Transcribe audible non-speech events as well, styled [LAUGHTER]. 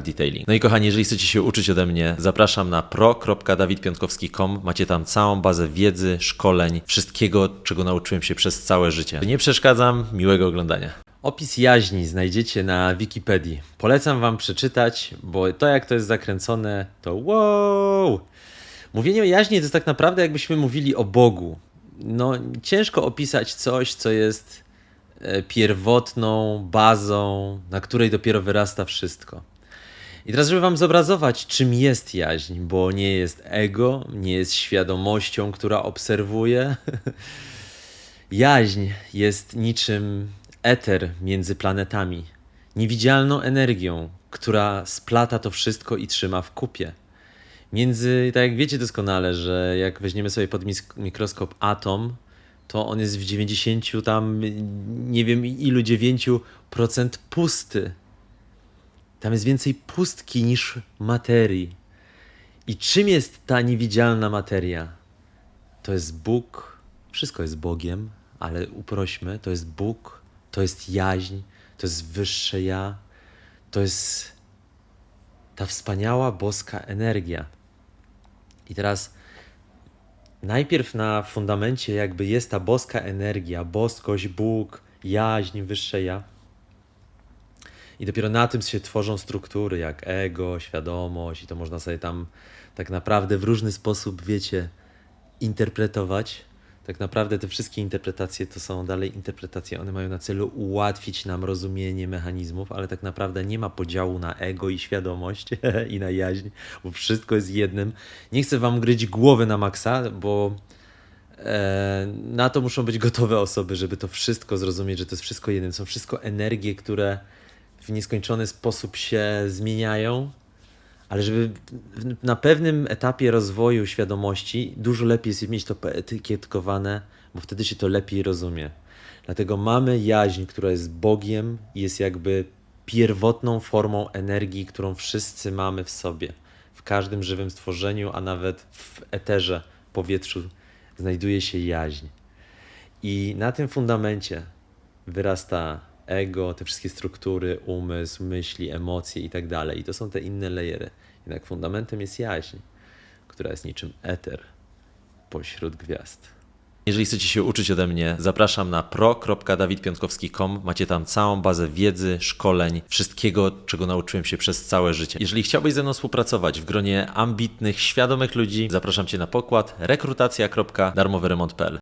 detailing. No i kochani, jeżeli chcecie się uczyć ode mnie, zapraszam na pro.dawidpiątkowski.com. Macie tam całą bazę wiedzy, szkoleń, wszystkiego, czego nauczyłem się przez całe życie. Nie przeszkadzam, miłego oglądania. Opis jaźni znajdziecie na Wikipedii. Polecam wam przeczytać, bo to jak to jest zakręcone, to wow! Mówienie o jaźni to jest tak naprawdę jakbyśmy mówili o Bogu. No, ciężko opisać coś, co jest e, pierwotną bazą, na której dopiero wyrasta wszystko. I teraz, żeby Wam zobrazować, czym jest jaźń, bo nie jest ego, nie jest świadomością, która obserwuje. [LAUGHS] Jaźń jest niczym eter między planetami, niewidzialną energią, która splata to wszystko i trzyma w kupie. Między, tak jak wiecie doskonale, że jak weźmiemy sobie pod mikroskop atom, to on jest w 90 tam, nie wiem ilu 9% pusty. Tam jest więcej pustki niż materii. I czym jest ta niewidzialna materia? To jest Bóg, wszystko jest Bogiem, ale uprośmy, to jest Bóg, to jest jaźń, to jest wyższe ja, to jest ta wspaniała boska energia. I teraz najpierw na fundamencie jakby jest ta boska energia, boskość, Bóg, jaźń, wyższe ja. I dopiero na tym się tworzą struktury jak ego, świadomość, i to można sobie tam tak naprawdę w różny sposób, wiecie, interpretować. Tak naprawdę te wszystkie interpretacje to są dalej interpretacje. One mają na celu ułatwić nam rozumienie mechanizmów, ale tak naprawdę nie ma podziału na ego i świadomość [LAUGHS] i na jaźń, bo wszystko jest jednym. Nie chcę wam gryć głowy na maksa, bo e, na to muszą być gotowe osoby, żeby to wszystko zrozumieć, że to jest wszystko jednym. Są wszystko energie, które w nieskończony sposób się zmieniają, ale żeby na pewnym etapie rozwoju świadomości dużo lepiej jest mieć to poetykietkowane, bo wtedy się to lepiej rozumie. Dlatego mamy jaźń, która jest Bogiem jest jakby pierwotną formą energii, którą wszyscy mamy w sobie. W każdym żywym stworzeniu, a nawet w eterze, powietrzu znajduje się jaźń. I na tym fundamencie wyrasta ego, te wszystkie struktury, umysł, myśli, emocje i tak dalej. I to są te inne layery. Jednak fundamentem jest jaźń, która jest niczym eter pośród gwiazd. Jeżeli chcecie się uczyć ode mnie, zapraszam na pro.dawidpiątkowski.com. Macie tam całą bazę wiedzy, szkoleń, wszystkiego, czego nauczyłem się przez całe życie. Jeżeli chciałbyś ze mną współpracować w gronie ambitnych, świadomych ludzi, zapraszam Cię na pokład rekrutacja.darmoweremont.pl.